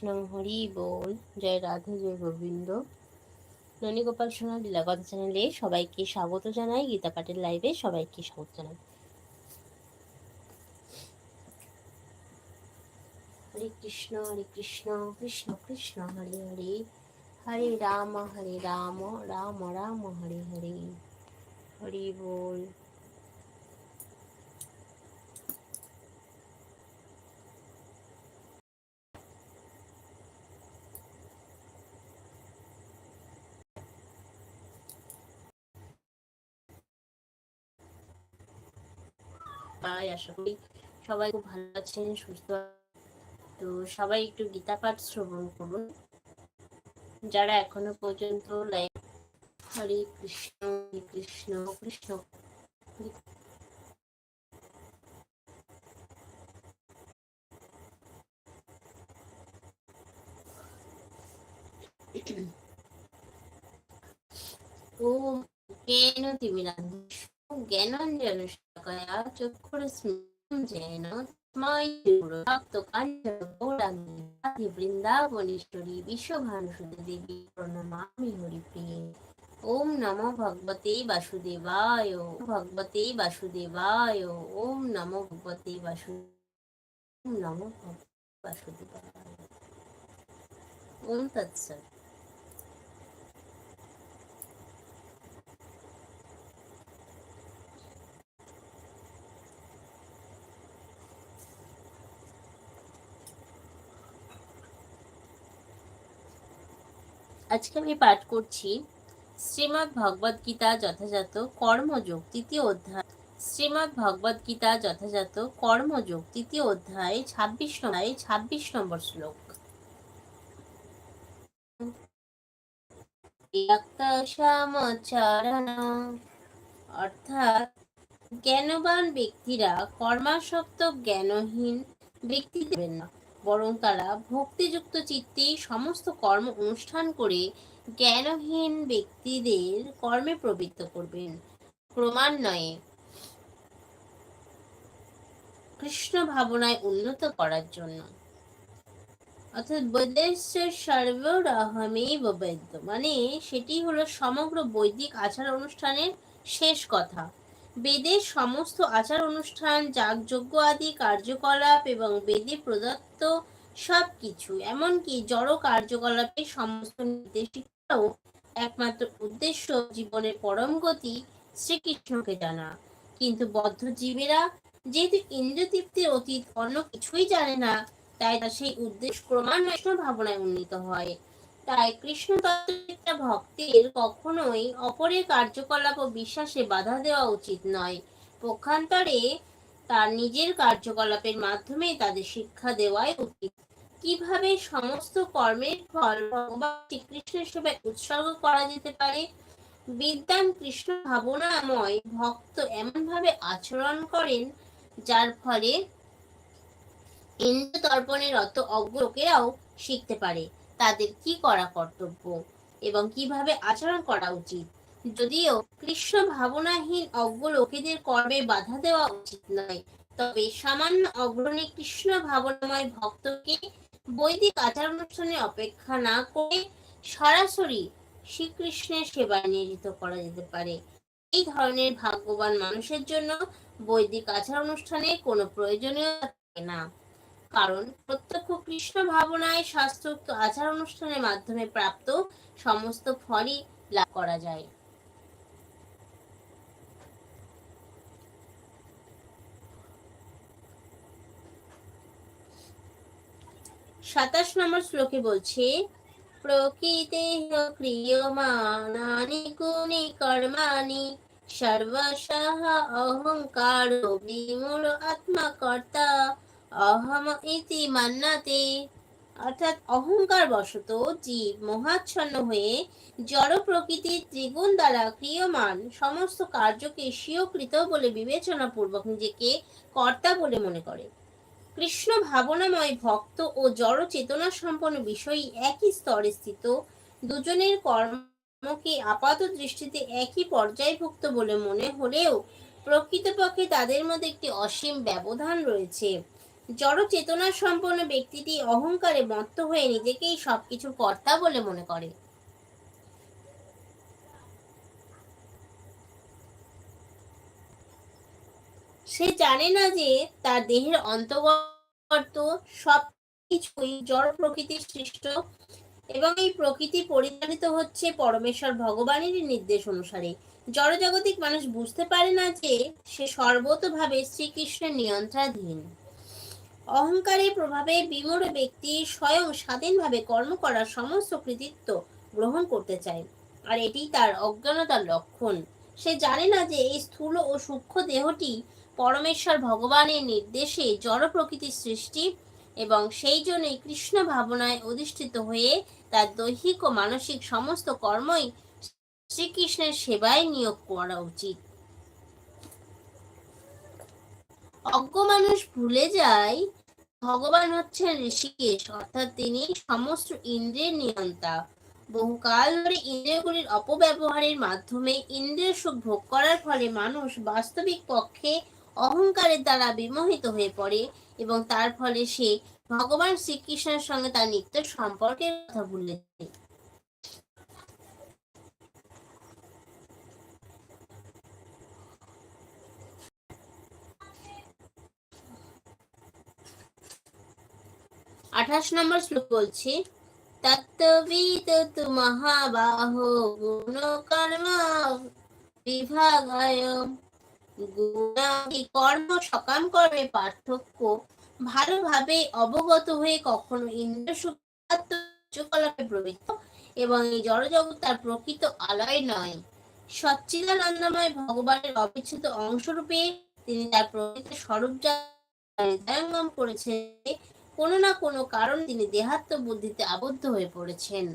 কৃষ্ণ হরি বল। জয় রাধে, জয় গোবিন্দ। ননী গোপাল সোনা লীলাগত চ্যানেলে সবাইকে স্বাগত জানাই। গীতা পাটের লাইভে সবাইকে স্বাগত জানাই। হরে কৃষ্ণ হরে কৃষ্ণ কৃষ্ণ কৃষ্ণ, হরে হরে। হরে রাম হরে রাম রাম রাম, হরে হরে। হরি বল। পাই আশা করি সবাই খুব ভালো আছেন, সুস্থ তো সবাই একটু গীতা পাঠ শ্রবণ করুন। যারা এখনও পর্যন্ত লাইভ, হরে কৃষ্ণ কৃষ্ণ কৃষ্ণ। ও কেন রাধেশ জ্ঞানাঞ্জন শাকয়া চক্ষুরস্মিং জেন ভক্ত কাঞ্চন বৃন্দাবনেশ্বরী বিশ্বভানুসুদে দেবী প্রণমামি হরিপ্রিয়ে ওম নমো ভগবতে বাসুদেবায় ভগবতে বাসুদেবায় ওম নমো ভগবতে বাসু ওম নমো ভগবতে বাসুদেবায় ওম তৎসৎ আজকে আমি পাঠ করছি শ্রীমৎ ভগবদ গীতা যথাযথ কর্মযোগ, তৃতীয় অধ্যায়। শ্রীমৎ ভগবদ গীতা যথাযথ কর্মযোগ, তৃতীয় অধ্যায়, ছাব্বিশ নম্বর ছাব্বিশ নম্বর শ্লোক। অর্থাৎ জ্ঞানবান ব্যক্তিরা কর্মাসক্ত জ্ঞানহীন ব্যক্তি দেবেন না। বরং তারা ভক্তিযুক্ত চিত্তেই সমস্ত কর্ম অনুষ্ঠান করে জ্ঞানহীন ব্যক্তিদের কর্মে প্রবৃত্ত করবেন। ক্রমান্বয়ে কৃষ্ণ ভাবনায় উন্নত করার জন্য। অর্থাৎ বৈদেশের সর্বরহমেই বৈদ্য মানে সেটি হলো সমগ্র বৈদিক আচার অনুষ্ঠানের শেষ কথা। বেদের সমস্ত আচার অনুষ্ঠান, যাগযজ্ঞ আদি, কার্যকলাপ এবং বেদে প্রদত্ত সব কিছু এমনকি জড় কার্যকলাপের সমস্ত নির্দেশিকাও একমাত্র উদ্দেশ্য জীবনের পরম গতি শ্রীকৃষ্ণকে জানা। কিন্তু বদ্ধ জীবেরা যেহেতু ইন্দ্রতৃপ্তির অতীত অন্য কিছুই জানে না, তাই তা সেই উদ্দেশ্য ক্রমান্বয়ে ভাবনায় উন্নীত হয়। তাই কৃষ্ণ ভক্তের কখনোই অপরের কার্যকলাপ ও বিশ্বাসে বাধা দেওয়া উচিত নয়। পক্ষান্তরে তার নিজের কার্যকলাপের মাধ্যমে তাদের শিক্ষা দেওয়াই উচিত। কীভাবে সমস্ত কর্মের ফল ভগবান শ্রীকৃষ্ণের সেবায় উৎসর্গ করা যেতে পারে? বিদ্যান কৃষ্ণ ভাবনাময় ভক্ত এমনভাবে আচরণ করেন, যার ফলে ইন্দ্র তর্পণের অত অজ্ঞ লোকেরাও শিখতে পারে। তাদের কি করা কর্তব্য এবং কীভাবে আচরণ করা উচিত? যদিও কৃষ্ণ ভাবনাহীন অজ্ঞ লোকেদের কর্মে বাধা দেওয়া উচিত নয়, তবে সামান্য অগ্রণী কৃষ্ণ ভাবনাময় ভক্তকে বৈদিক আচার অনুষ্ঠানে অপেক্ষা না করে সরাসরি শ্রীকৃষ্ণের সেবায় নিয়োজিত করা যেতে পারে। এই ধরনের ভাগ্যবান মানুষের জন্য বৈদিক আচার অনুষ্ঠানে কোনো প্রয়োজনীয় থাকে না। কারণ প্রত্যক্ষ কৃষ্ণ ভাবনায় শাস্ত্রোক্ত আচার অনুষ্ঠানের মাধ্যমে প্রাপ্ত সমস্ত ফলই লাভ করা যায়। সাতাশ নম্বর শ্লোকে বলছে প্রকৃতে ক্রিয়মাণানি গুণি অহংকার বিমূঢ় আত্মকর্তা অহম ইতি মান্নাতে। অর্থাৎ অহংকার বশত জীব মহাচ্ছন্ন হয়ে জড় প্রকৃতির ত্রিগুণ দ্বারা ক্রিয়মান, সমস্ত কার্যকে স্বীয়কৃত বলে বিবেচনা পূর্বক নিজেকে কর্তা বলে মনে করে। কৃষ্ণ ভাবনাময় ভক্ত ও জড় চেতনা সম্পন্ন বিষয়ই একই স্তরে স্থিত, দুজনের কর্মকে আপাত দৃষ্টিতে একই পর্যায়ভুক্ত বলে মনে হলেও প্রকৃতপক্ষে তাদের মধ্যে একটি অসীম ব্যবধান রয়েছে। জড় চেতনা সম্পন্ন ব্যক্তিটি অহংকারে মত্ত হয়ে নিজেকেই সবকিছুর কর্তা বলে মনে করে। সে জানে না যে তার দেহের অন্তর্গত সব কিছুই জড় প্রকৃতির সৃষ্ট এবং এই প্রকৃতি পরিচালিত হচ্ছে পরমেশ্বর ভগবানেরই নির্দেশ অনুসারে। জড়জাগতিক মানুষ বুঝতে পারে না যে সে সর্বতভাবে শ্রীকৃষ্ণের নিয়ন্ত্রণাধীন অহংকারের প্রভাবে বিমূঢ় ব্যক্তি স্বয়ং স্বাধীনভাবে কর্ম করার সমস্ত কৃতিত্ব গ্রহণ করতে চায়। আর এটি তার অজ্ঞানতার লক্ষণ। সে জানে না যে এই স্থূল ও সূক্ষ্ম দেহটি পরমেশ্বর ভগবানের নির্দেশে জড় প্রকৃতির সৃষ্টি এবং সেই জন্যই কৃষ্ণ ভাবনায় অধিষ্ঠিত হয়ে তার দৈহিক ও মানসিক সমস্ত কর্মই শ্রীকৃষ্ণের সেবায় নিয়োগ করা উচিত। অজ্ঞ মানুষ ভুলে যায় ভগবান হচ্ছেন ঋষিকেশ, অর্থাৎ তিনি সমস্ত ইন্দ্রিয়ের নিয়ন্তা। বহুকাল ধরে ইন্দ্রিয়গুলির অপব্যবহারের মাধ্যমে ইন্দ্রিয় সুখ ভোগ করার ফলে মানুষ বাস্তবিক পক্ষে অহংকারের দ্বারা বিমোহিত হয়ে পড়ে এবং তার ফলে সে ভগবান শ্রীকৃষ্ণের সঙ্গে তার নিত্য সম্পর্কের কথা ভুলে আঠাশ নম্বর শ্লোক বলছে তত্ত্ববিদ মহাবাহ গুণ কর্ম বিভাগায় গুণাদি কর্ম সকাম কর্মে পার্থক্য ভালোভাবে অবগত হয়ে কখনো ইন্দ্র কার্যকলাপে প্রবৃত্ত এবং এই জড়জগৎ তার প্রকৃত আলয় নয় সচ্চিদানন্দময় ভগবানের অবিচ্ছেদ অংশরূপে তিনি তার প্রকৃত স্বরূপ করেছেন কোনো না কোনো কারণ তিনি দেহাত্ম বুদ্ধিতে আবদ্ধ হয়ে পড়েছেন।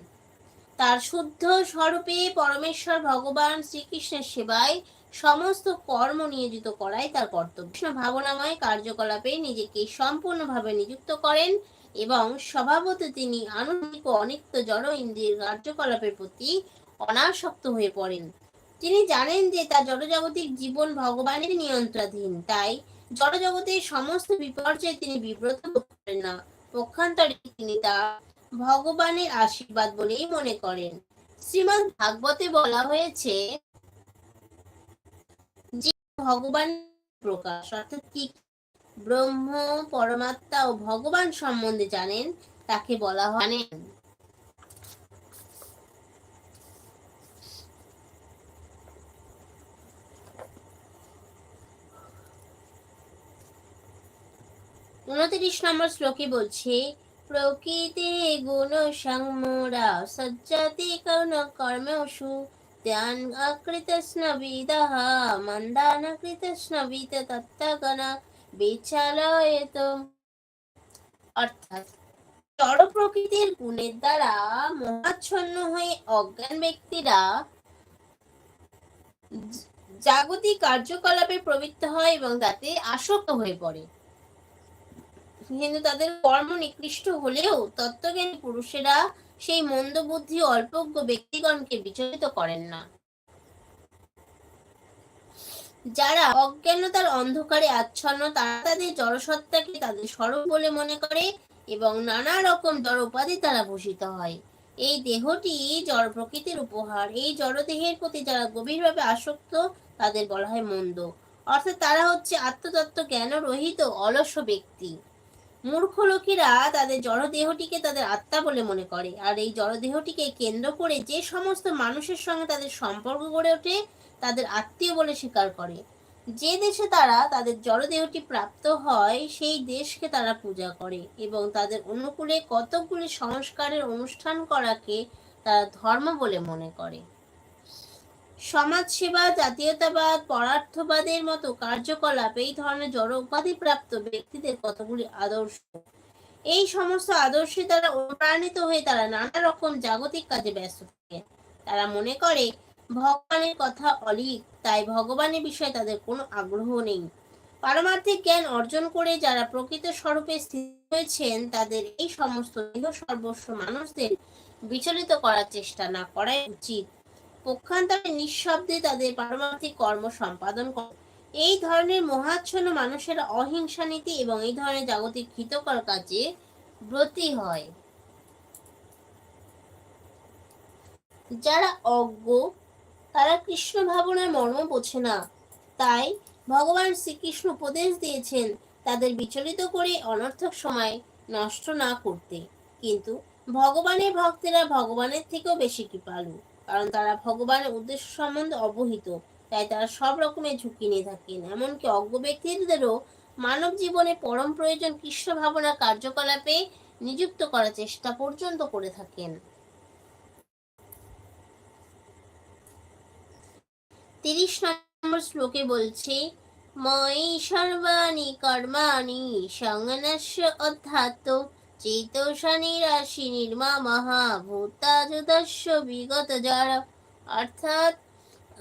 তার শুদ্ধ স্বরূপে পরমেশ্বর ভগবান শ্রীকৃষ্ণের সেবায় সমস্ত কর্ম নিয়োজিত করাই তার কর্তব্য। কৃষ্ণ ভাবনাময় কার্যকলাপে নিজেকে সম্পূর্ণভাবে নিযুক্ত করেন এবং স্বভাবত তিনি আনন্দিক অনিত্য জড় ইন্দ্রিয়ের কার্যকলাপের প্রতি অনাসক্ত হয়ে পড়েন। তিনি জানেন যে তার জড়জাগতিক জীবন ভগবানের নিয়ন্ত্রণাধীন তাই জড়জগতের সমস্ত বিপর্যয়ে তিনি বিব্রত বোধ করেন না। পক্ষান্তরে তিনি তা ভগবানের আশীর্বাদ বলেই মনে করেন। শ্রীমদ ভাগবতে বলা হয়েছে, যে ভগবান প্রকাশ অর্থাৎ কি? ব্রহ্ম, পরমাত্মা ও ভগবান সম্বন্ধে জানেন, তাকে বলা হয় উনত্রিশ নম্বর শ্লোকে বলছে, প্রকৃতি গুণ সংমোরা সজ্জাতি কর্ণ কর্মেষু ধ্যান অকৃতস্নবিদः মন্দান কৃতস্নবিত তত্ত্বগণ বিচালয়ত। অর্থাৎ জড় প্রকৃতির গুণের দ্বারা মহাচ্ছন্ন হয়ে অজ্ঞান ব্যক্তিরা জাগতিক কার্যকলাপে প্রবৃত্ত হয় এবং তাতে আসক্ত হয়ে পড়ে। কিন্তু তাদের কর্ম নিকৃষ্ট হলেও তত্ত্বজ্ঞানী পুরুষেরা সেই মন্দ বুদ্ধি অল্পজ্ঞ ব্যক্তিগণকে বিচলিত করেন না। যারা অজ্ঞানতার অন্ধকারে আচ্ছন্ন, তারা তাদের জড়সত্তাকে তাদের স্বরূপ বলে মনে করে এবং নানা রকম জড় উপাধি তারা ভূষিত হয়। এই দেহটি জড় প্রকৃতির উপহার। এই জড় দেহের প্রতি যারা গভীরভাবে আসক্ত, তাদের বলা হয় মন্দ। অর্থাৎ তারা হচ্ছে আত্মতত্ত্ব জ্ঞান রহিত অলস ব্যক্তি। মূর্খ লোকেরা তাদের জড়দেহটিকে তাদের আত্মা বলে মনে করে। আর এই জড়দেহটিকে কেন্দ্র করে যে সমস্ত মানুষের সঙ্গে তাদের সম্পর্ক গড়ে ওঠে, তাদের আত্মীয় বলে স্বীকার করে। যে দেশে তারা তাদের জড়দেহটি প্রাপ্ত হয়, সেই দেশকে তারা পূজা করে এবং তাদের অনুকূলে কতকগুলি সংস্কারের অনুষ্ঠান করাকে তারা ধর্ম বলে মনে করে। সমাজসেবা, জাতীয়তাবাদ, পরার্থবাদের মতো কার্যকলাপ এই ধরনের জড় উপাধিপ্রাপ্ত ব্যক্তিদের কতগুলি আদর্শ? এই সমস্ত আদর্শে তারা অনুপ্রাণিত হয়ে তারা নানা রকম জাগতিক কাজে ব্যস্ত থাকে। তারা মনে করে, ভগবানের কথা অলিক, তাই ভগবানের বিষয়ে তাদের কোনো আগ্রহ নেই। পারমার্থিক জ্ঞান অর্জন করে যারা প্রকৃত স্বরূপে স্থির হয়েছেন, তাদের এই সমস্ত সর্বস্ব মানুষদের বিচলিত করার চেষ্টা না করাই উচিত। পক্ষান্তরে নিঃশব্দে তাদের পারমার্থিক কর্ম সম্পাদন করে। এই ধরনের মহাচ্ছন্ন মানুষেরা অহিংসা নীতি এবং এই ধরনের জাগতিক হিতকর কাজে ব্রতী হয়। যারা অজ্ঞ, তারা কৃষ্ণ ভাবনার মর্ম বোঝে না। তাই ভগবান শ্রীকৃষ্ণ উপদেশ দিয়েছেন তাদের বিচলিত করে অনর্থক সময় নষ্ট না করতে। কিন্তু ভগবানের ভক্তেরা ভগবানের থেকেও বেশি কৃপালু। কারণ তারা ভগবানের উদ্দেশ্য সম্বন্ধে অবহিত। তাই তারা সব রকমের ঝুঁকি নিয়ে থাকেন। এমনকি অজ্ঞ ব্যক্তিদেরও মানব জীবনে পরম প্রয়োজন কৃষ্ণ ভাবনা কার্যকলাপে নিযুক্ত করার চেষ্টা পর্যন্ত করে থাকেন। তিরিশ নম্বর শ্লোকে বলছে, ময়ি সর্বাণি কর্মাণি সংনস্য অধ্যাত্ম চেতসানি রাশি নির্মামহা ভূতাযুদস্য বিগত যারা অর্থাৎ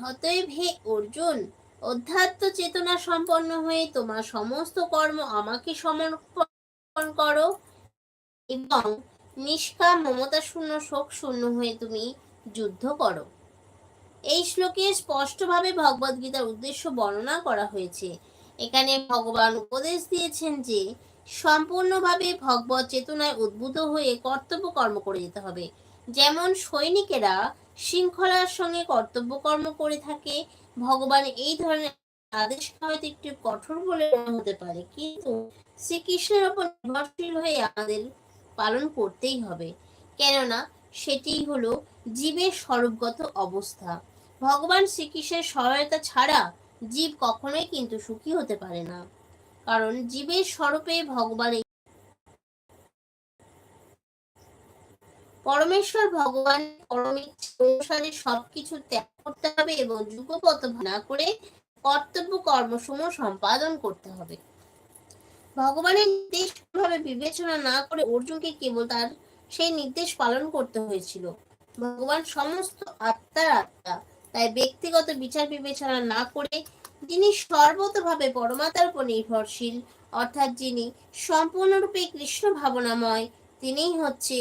অতএব হে অর্জুন, অধ্যাত্ম চেতনা সম্পন্ন হয়ে তোমার সমস্ত কর্ম আমাকে সমর্পণ করো এবং নিষ্কাম মমতা শূন্য, শোক শূন্য হয়ে তুমি যুদ্ধ করো। এই শ্লোকে স্পষ্টভাবে ভগবদ গীতার উদ্দেশ্য বর্ণনা করা হয়েছে। এখানে ভগবান উপদেশ দিয়েছেন যে সম্পূর্ণভাবে ভগবত চেতনায় উদ্বুদ্ধ হয়ে কর্তব্য কর্ম করে যেতে হবে। যেমন সৈনিকেরা শৃঙ্খলার সঙ্গে কর্তব্য কর্ম করে থাকে, ভগবান এই ধরনের আদেশ হয়তো একটু কঠোর বলে হতে পারে, কিন্তু শ্রীকৃষ্ণের ওপর নির্ভরশীল হয়ে আমাদের পালন করতেই হবে। কেননা সেটি হলো জীবের স্বরূপগত অবস্থা। ভগবান শ্রীকৃষ্ণের সহায়তা ছাড়া জীব কখনোই কিন্তু সুখী হতে পারে না। কারণ জীবের স্বরূপে ভগবান পরমেশ্বর ভগবান অনুসারে সবকিছু ত্যাগ করতে হবে এবং যুগপথ না করে কর্তব্য কর্মসমূহ সম্পাদন করতে হবে। ভগবানের নির্দেশ ভাবে বিবেচনা না করে অর্জুনকে কেবল তার সেই নির্দেশ পালন করতে হয়েছিল। ভগবান সমস্ত আত্মার আত্মা, তাই ব্যক্তিগত বিচার বিবেচনা না করে যিনি সর্বতভাবে পরমাতার উপর নির্ভরশীল, অর্থাৎ যিনি সম্পূর্ণরূপে কৃষ্ণ ভাবনাময়, তিনিই হচ্ছে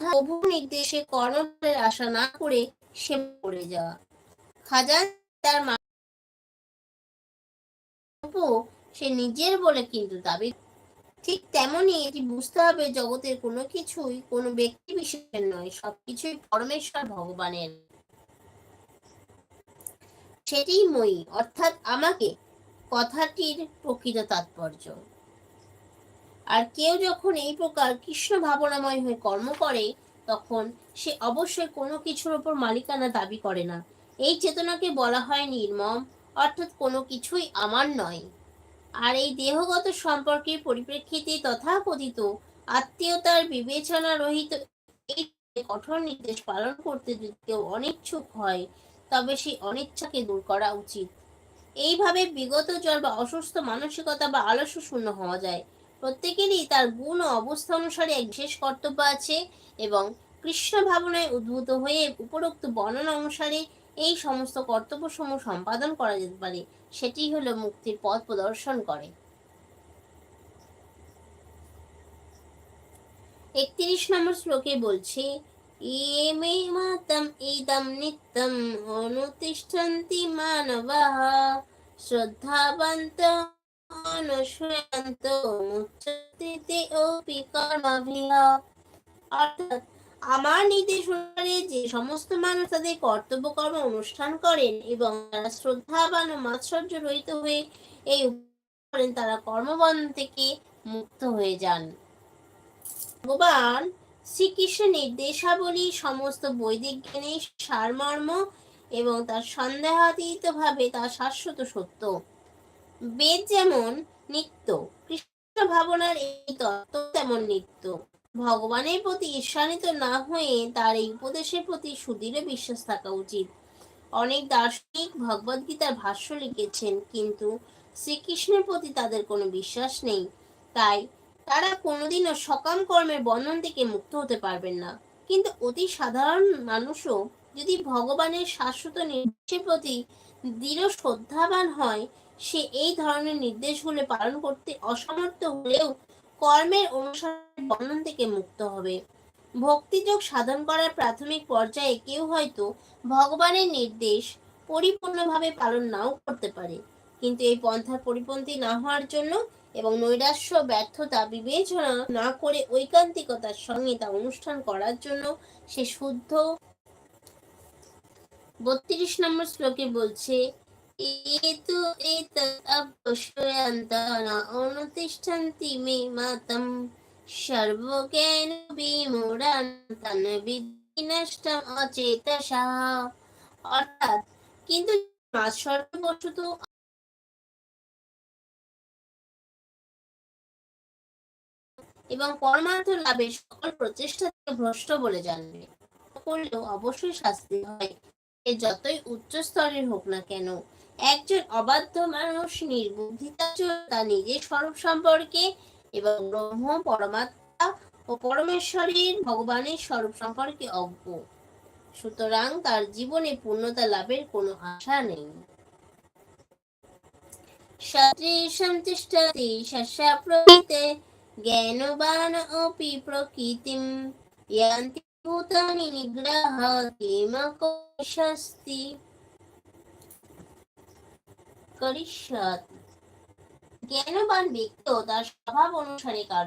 প্রভু নির্দেশে কর্মফলের আশা না করে সে পড়ে যাওয়া। খাজান তার মা সে নিজের বলে কিন্তু দাবি ঠিক তেমনি এটি বুঝতে হবে, জগতের কোনো কিছুই কোনো ব্যক্তি বিশেষের নয়, সবকিছুই পরমেশ্বর ভগবানের। সেটি মই, অর্থাৎ আমাকে কথাটির প্রকৃত তাৎপর্য। আর কেউ যখন এই প্রকার কৃষ্ণ ভাবনাময় হয়ে কর্ম করে, তখন সে অবশ্যই কোনো কিছুর ওপর মালিকানা দাবি করে না। এই চেতনাকে বলা হয় নির্মম, অর্থাৎ কোনো কিছুই আমার নয়। আর এই দেহগত সম্পর্কের পরিপ্রেক্ষিতে তথাকথিত আত্মীয়তার বিবেচনা রহিত এই কঠোর নির্দেশ পালন করতে যদি কেউ অনিচ্ছুক হয় তবে সেই অনিচ্ছাকে দূর করা উচিত। এইভাবে বিগত জল বা অসুস্থ মানসিকতা বা আলস্য শূন্য হওয়া যায়। প্রত্যেকেরই তার গুণ ও অবস্থা অনুসারে এক বিশেষ কর্তব্য আছে এবং কৃষ্ণ ভাবনায় উদ্ভূত হয়ে উপরোক্ত বর্ণনা অনুসারে এই সমস্ত কর্তব্যসমূহ সম্পাদন করা যেতে পারে। সেটি হলো মুক্তির পথ প্রদর্শন করে। একত্রিশ নম্বর শ্লোকে বলছে মুচ্যতে অপি অর্থাৎ আমার নির্দেশ অনুসারে যে সমস্ত মানুষ তাদের কর্তব্য কর্ম অনুষ্ঠান করেন এবং তারা শ্রদ্ধাবান ও মাৎসর্য রহিত হয়ে এই তারা কর্মবন্ধন থেকে মুক্ত হয়ে যান। ভগবান শ্রীকৃষ্ণের নির্দেশাবলী, সমস্ত বৈদিক জ্ঞানের সারমর্ম এবং তার সন্দেহাতীত ভাবে তার শাশ্বত সত্য। বেদ যেমন নিত্য, কৃষ্ণ ভাবনার এই তত্ত্ব তেমন নিত্য। ভগবানের প্রতি ঈর্ষান্বিত না হয়ে তার এই উপদেশের প্রতি সুদৃঢ় বিশ্বাস থাকা উচিত। অনেক দার্শনিক ভগবদ গীতার ভাষ্য লিখেছেন, কিন্তু শ্রীকৃষ্ণের প্রতি তাদের কোনো বিশ্বাস নেই। তাই তারা কোনোদিনও সকাম কর্মের বন্ধন থেকে মুক্ত হতে পারবেন না। কিন্তু অতি সাধারণ মানুষও যদি ভগবানের শাশ্বত নির্দেশের প্রতি দৃঢ় শ্রদ্ধাবান হয়, সে এই ধরনের নির্দেশগুলো পালন করতে অসমর্থ হলেও কর্মের অনুসারে বন্ধন থেকে মুক্ত হবে। ভক্তিযোগ সাধন করার প্রাথমিক পর্যায়ে কেউ হয়তো ভগবানের নির্দেশ পরিপূর্ণভাবে পালন নাও করতে পারে। কিন্তু এই পন্থার পরিপন্থী না হওয়ার জন্য এবং নৈরাশ্য, ব্যর্থতা, বিবেচনা না করে ঐকান্তিকতার সঙ্গে তা অনুষ্ঠান করার জন্য সে শুদ্ধ। বত্রিশ নম্বর শ্লোকে বলছে অর্থাৎ কিন্তু সর্ববশত এবং পরমার্থ লাভের সকল প্রচেষ্টা থেকে ভ্রষ্ট বলে জানবে। করলেও অবশ্যই শাস্তি হয়। এ যতই উচ্চ স্তরের হোক না কেন, একজন অবাধ্য মানুষ নির্বুদ্ধিতার জন্য তার নিজের স্বরূপ সম্পর্কে এবং ব্রহ্ম, পরমাত্মা ও পরমেশ্বরের ভগবানের স্বরূপ সম্পর্কে অজ্ঞ। সুতরাং তার জীবনে পূর্ণতা লাভের কোনো আশা নেই। সদৃশম তিষ্ঠতি শস্যা প্রকৃতে জ্ঞানবান অপি ভূতানি নিগ্রহ কিমকোশস্তি করিষ্যত জ্ঞানবান ব্যক্তিও তার স্বভাব অনুসারে কাজ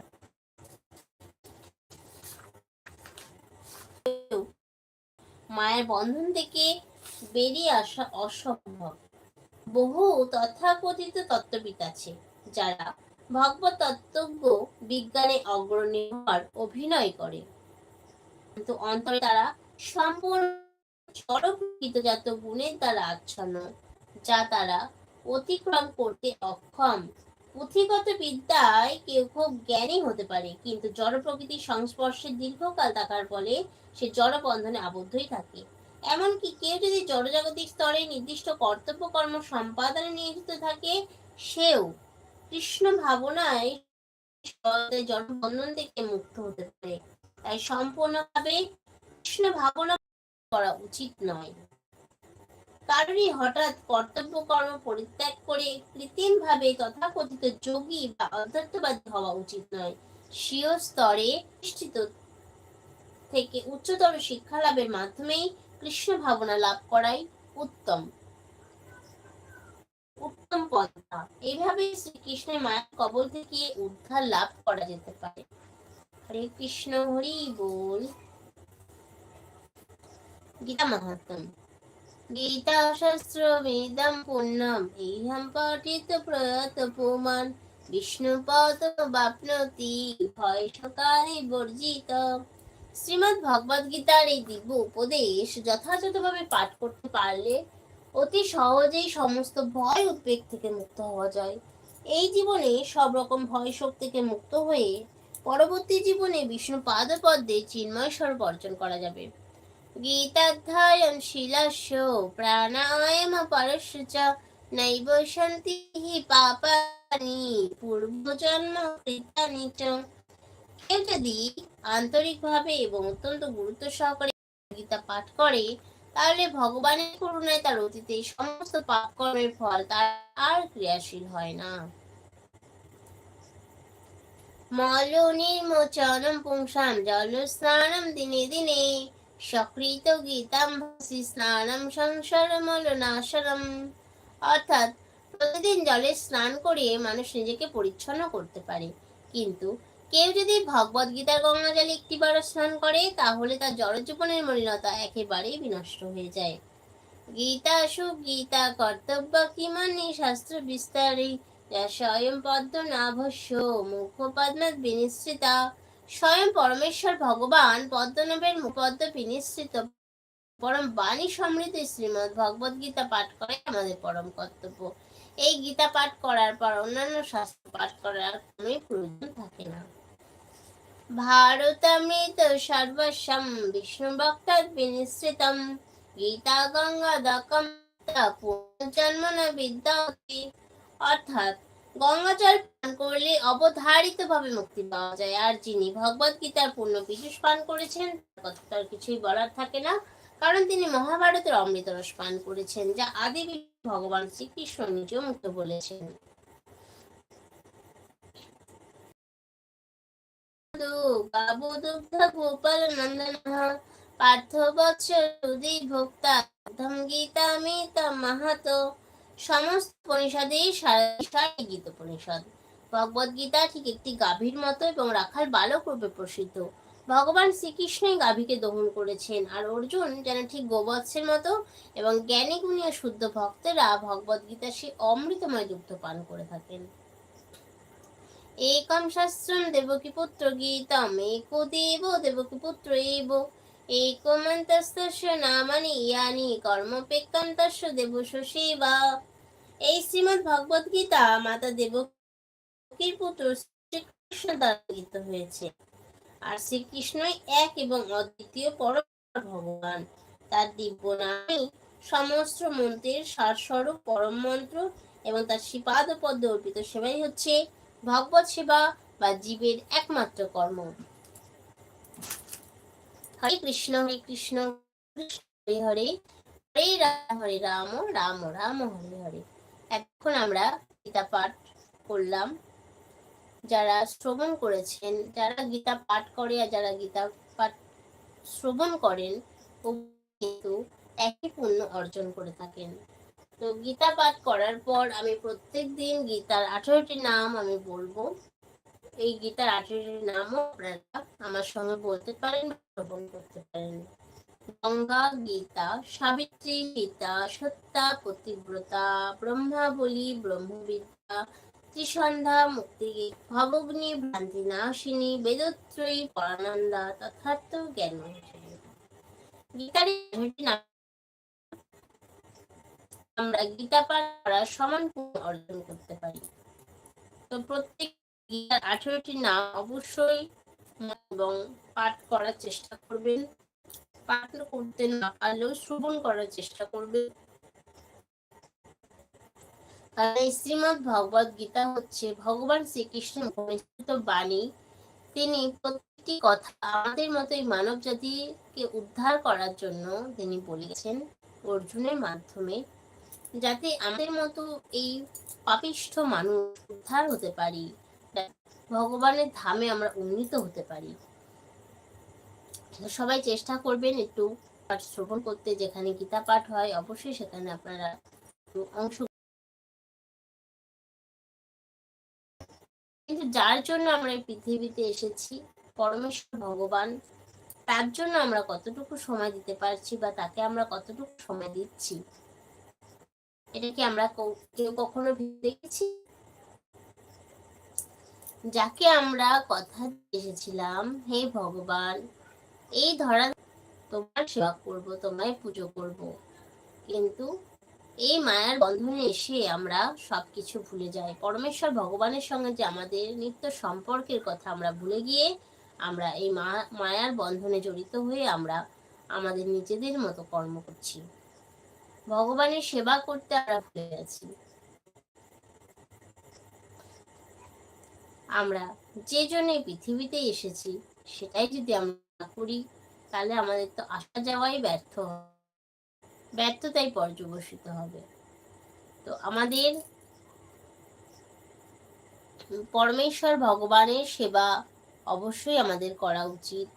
মায়ের বন্ধন থেকে বেরিয়ে আসা অসম্ভব। বহু তথাকথিত তত্ত্ববিদ আছে, যারা ভগবত তত্ত্বজ্ঞ বিজ্ঞানে অগ্রণী হওয়ার অভিনয় করে। কিন্তু অন্তরে তারা সম্পূর্ণ জড়কৃতজাত গুণের দ্বারা আচ্ছন্ন, যা তারা অতিক্রম করতে অক্ষম। পুঁথিগত বিদ্যায় কেউ খুব জ্ঞানী হতে পারে, কিন্তু জড় প্রকৃতির সংস্পর্শে দীর্ঘকাল থাকার ফলে সে জড় বন্ধনে আবদ্ধই থাকে। এমনকি কেউ যদি জড়জাগতিক স্তরে নির্দিষ্ট কর্তব্য কর্ম সম্পাদনে নিয়োজিত থাকে, সেও কৃষ্ণ ভাবনায় জড় বন্ধন থেকে মুক্ত হতে পারে। তাই সম্পূর্ণভাবে কৃষ্ণ ভাবনা করা উচিত নয়। কারোরই হঠাৎ কর্তব্য কর্ম পরিত্যাগ করে কৃত্রিম ভাবে তথাকথিত যোগী বা অধ্যাত্মবাদী হওয়া উচিত নয়। স্বীয় স্তরে প্রতিষ্ঠিত থেকে উচ্চতর শিক্ষা লাভের মাধ্যমেই কৃষ্ণ ভাবনা লাভ করাই উত্তম। পন্থা এইভাবে শ্রীকৃষ্ণের মায়ের কবল থেকে উদ্ধার লাভ করা যেতে পারে। হরে কৃষ্ণ, হরি বল। গীতা গীতা শাস্ত্র বেদম পঠিত বাপ্নতি ভয় সকালে বর্জিত। শ্রীমৎ ভগবদ গীতার এই দিব্য উপদেশ যথাযথভাবে পাঠ করতে পারলে অতি সহজেই সমস্ত ভয় উদ্বেগ থেকে মুক্ত হওয়া যায়। এই জীবনে সব রকম ভয় শোক থেকে মুক্ত হয়ে পরবর্তী জীবনে বিষ্ণু পাদ পাদপদ্মে চিন্ময় স্বরূপ অর্জন করা যাবে। গীতাধ্যায়ন শিলাস্য প্রাণায়াম পরস্য চ নৈব শান্তি পাপানি পূর্বজন্ম কৃতানি কেউ যদি আন্তরিকভাবে এবং অত্যন্ত গুরুত্ব সহকারে গীতা পাঠ করে তাহলে ভগবানের করুণায় তার অতীতে সমস্ত পাপ কর্মের ফল তার আর ক্রিয়াশীল হয় না। মল নির্মোচনম পুংসাম জল স্নানম দিনে দিনে সকৃত গীতাম ভাসি স্নানম সংসার মলনাশনম। অর্থাৎ প্রতিদিন জলে স্নান করে মানুষ নিজেকে পরিচ্ছন্ন করতে পারে। কিন্তু কেউ যদি ভগবদ গীতার গঙ্গা জলে একটিবার স্নান করে, তাহলে তার জড়জীবনের মলিনতা একেবারেই বিনষ্ট হয়ে যায়। গীতা সুখ গীতা কর্তব্য কি কিমানি শাস্ত্র বিস্তারে, যা স্বয়ং পদ্ম নাভস্য মুখ পদ্মাৎ বিনিশ্রিতা স্বয়ং পরমেশ্বর ভগবান, পদ্মনাভের মুখপদ্ম বিনিশ্রিত পরম বাণী সমৃদ্ধ শ্রীমদ ভগবদ গীতা পাঠ করে আমাদের পরম কর্তব্য। এই গীতা পাঠ করার পর অন্যান্য শাস্ত্র পাঠ করার কোনোই প্রয়োজন থাকে না। ভারতামৃত সর্বস্বম বিষ্ণু ভক্তাৎ বিনিশ্রিতম, গীতা গঙ্গা দকম জন্ম না বিদ্যাতি অর্থাৎ গঙ্গা জল পান করলে অবধারিত ভাবে মুক্তি পাওয়া যায়। আর যিনি ভগবত গীতার পূর্ণ বিশেষ পান করেছেন, তার কিছুই বলার থাকে না। কারণ তিনি মহাভারতের অমৃত রস পান করেছেন, যা আদি ভগবান শ্রীকৃষ্ণ নিজেও মুক্ত বলেছেন। গাবুদুগ্ধ গোপাল নন্দন পার্থ বৎস ভোক্তা ধম গীতা মিতা মাহাতো। সমস্ত উপনিষদেই সারা গীত উপনিষদ। ভগবদ গীতা ঠিক একটি গাভীর মতো এবং রাখাল বালক রূপে প্রসিদ্ধ। ভগবান শ্রীকৃষ্ণই গাভীকে দহন করেছেন আর অর্জুন যেন ঠিক গোবৎসের মতো এবং জ্ঞানী গুণী ও শুদ্ধ ভক্তেরা ভগবদ গীতা সে অমৃতময় দুগ্ধ পান করে থাকেন। একম শাস্ত্রম দেবকী পুত্র গীতম एको দেব দেবকী পুত্র এব একমন্তস্তস্য নামানি ইয়ানি কর্মপেক্ষম তস্য দেবস্য সেবা এই শ্রীমদ্ ভগবদ গীতা মাতা দেবকীর পুত্র শ্রীকৃষ্ণ দ্বারা লিখিত হয়েছে। আর শ্রীকৃষ্ণই এক এবং অদ্বিতীয় পরম ভগবান তার দিব্য নামে সমস্ত মন্ত্রের সারস্বরূপ পরম মন্ত্র এবং তার শ্রীপাদ পদ্মে অর্পিত সেবাই হচ্ছে ভগবত সেবা বা জীবের একমাত্র কর্ম। হরে কৃষ্ণ হরে কৃষ্ণ, হরে হরে হরে রাম হরে রাম রাম রাম, হরে হরে। এখন আমরা গীতা পাঠ করলাম। যারা শ্রবণ করেছেন, যারা গীতা পাঠ করে আর যারা গীতা পাঠ শ্রবণ করেন ও কিন্তু একই পুণ্য অর্জন করে থাকেন। তো গীতা পাঠ করার পর আমি প্রত্যেক দিন গীতার আঠেরোটি নাম আমি বলব। এই গীতার আঠেরোটি নামও আপনারা আমার সঙ্গে বলতে পারেন শ্রবণ করতে পারেন। গঙ্গা গীতা, সাবিত্রী গীতা, সত্তা, পতিব্রতা ব্রহ্মাবলী ব্রহ্মবিদ্যা, ত্রিসন্ধ্যা, মুক্তি ভবগ্নি, ভ্রান্তি নাশিনী, বেদত্রয়ী, পরানন্দা, তথার্থ জ্ঞান গীতার আমরা গীতা পাঠ করার সমান পুণ্য অর্জন করতে পারি। তো প্রত্যেক গীতার আঠেরোটি নাম অবশ্যই এবং পাঠ করার চেষ্টা করবেন। পাঠ করতে না পারলেও শ্রবণ করার চেষ্টা করবেন। এই শ্রীমদ ভগবদ গীতা হচ্ছে ভগবান শ্রীকৃষ্ণের পরিচিত বাণী। তিনি প্রত্যেকটি কথা আমাদের মতো এই মানব জাতিকে উদ্ধার করার জন্য তিনি বলেছেন অর্জুনের মাধ্যমে। যাতে আমাদের মতো এই পাপিষ্ঠ মানুষ উদ্ধার হতে পারি ভগবানের ধামে আমরা উন্নীত হতে পারি। সবাই চেষ্টা করবেন একটু পাঠ শ্রবণ করতে, যেখানে গীতা পাঠ হয়, অবশ্যই সেখানে আপনারা অংশ কিন্তু যার জন্য আমরা এই পৃথিবীতে এসেছি, পরমেশ্বর ভগবান, তার জন্য আমরা কতটুকু সময় দিতে পারছি বা তাকে আমরা কতটুকু সময় দিচ্ছি এটা কি আমরা কেউ কখনো দেখেছি? যাকে আমরা কথা এসেছিলাম, হে ভগবান, এই ধরা তোমার সেবা করব, তোমায় পুজো করব। কিন্তু এই মায়ার বন্ধনে এসে আমরা সবকিছু ভুলে যাই। পরমেশ্বর ভগবানের সঙ্গে যে আমাদের নিত্য সম্পর্কের কথা আমরা ভুলে গিয়ে আমরা এই মায়ার বন্ধনে জড়িত হয়ে আমরা আমাদের নিজেদের মতো কর্ম করছি। ভগবানের সেবা করতে আমরা ভুলে গেছি আমরা যে জন্য পৃথিবীতে এসেছি, সেটাই যদি আমরা করি, তাহলে আমাদের তো আসা যাওয়াই ব্যর্থ ব্যর্থতাই পর্যবসিত হবে। তো আমাদের পরমেশ্বর ভগবানের সেবা অবশ্যই আমাদের করা উচিত।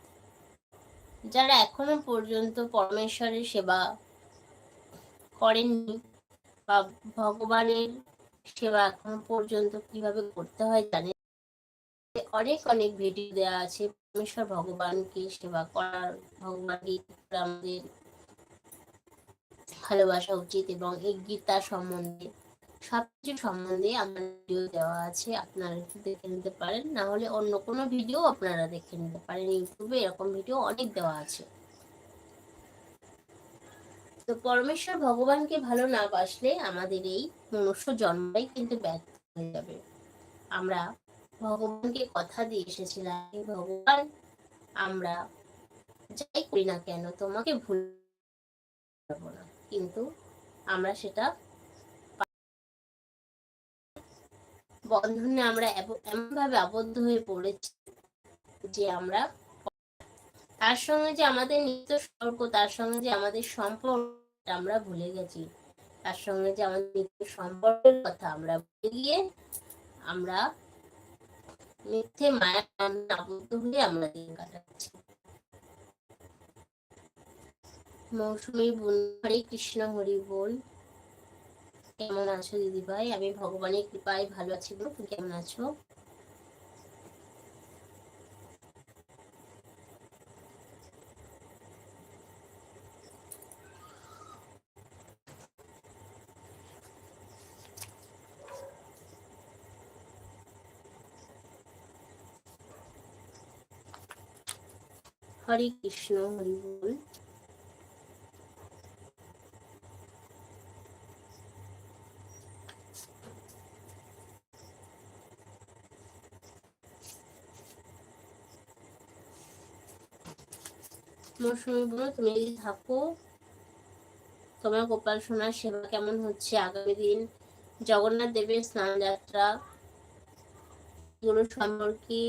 যারা এখনও পর্যন্ত পরমেশ্বরের সেবা করেননি বা ভগবানের সেবা এখনও পর্যন্ত কীভাবে করতে হয় জানেন? অনেক অনেক ভিডিও দেওয়া আছে। পরমেশ্বর ভগবানকে সেবা করার, ভগবানকে আমাদের ভালোবাসা উচিত এবং এই গীতা সম্বন্ধে, সবকিছু সম্বন্ধে আমার ভিডিও দেওয়া আছে। আপনারা একটু দেখে নিতে পারেন। না হলে অন্য কোনো ভিডিও আপনারা দেখে নিতে পারেন। ইউটিউবে এরকম ভিডিও অনেক দেওয়া আছে। তো পরমেশ্বর ভগবানকে ভালো না বাসলে আমাদের এই মনুষ্য জন্মই কিন্তু ব্যর্থ হয়ে যাবে। আমরা ভগবানকে কথা দিয়ে এসেছিলাম ভগবান, আমরা যাই করি না কেন, তোমাকে ভুল না। কিন্তু আমরা সেটা বন্ধনে আমরা এমন ভাবে আবদ্ধ হয়ে পড়েছি যে আমরা তার সঙ্গে যে আমাদের নিত্য সম্পর্ক, তার সঙ্গে যে আমাদের সম্পর্ক আমরা ভুলে গেছি। তার সঙ্গে যে আমাদের নিত্য সম্পর্কের কথা আমরা ভুলে গিয়ে আমরা মিথ্যে মায়ের আবদ্ধ হয়ে আমরা দিন কাটাচ্ছি। মৌসুমী হরে কৃষ্ণ, হরি বল। কেমন আছো দিদি ভাই আমি ভগবানের কৃপায় ভালো আছি গো তুমি কেমন আছো? হরে কৃষ্ণ, হরি বল। মৌসুমি বলো, তুমি যদি থাকো, তোমার গোপাল সোনার সেবা কেমন হচ্ছে? আগামী দিন জগন্নাথ দেবের স্নান যাত্রা এগুলো সম্পর্কে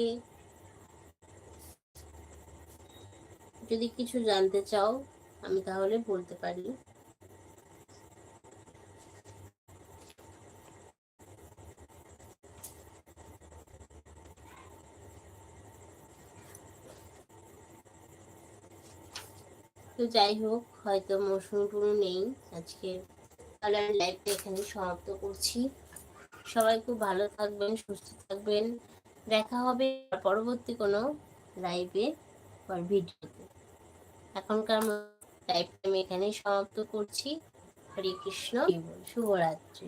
যদি কিছু জানতে চাও, আমি তাহলে বলতে পারি। তো যাই হোক, হয়তো মৌসুমি পুরো নেই আজকে তাহলে আমি লাইভটা এখানে সমাপ্ত করছি। সবাই খুব ভালো থাকবেন, সুস্থ থাকবেন। দেখা হবে পরবর্তী কোনো লাইভে বা ভিডিওতে এখনকার লাইফ আমি এখানেই সমাপ্ত করছি। হরে কৃষ্ণ শুভরাত্রি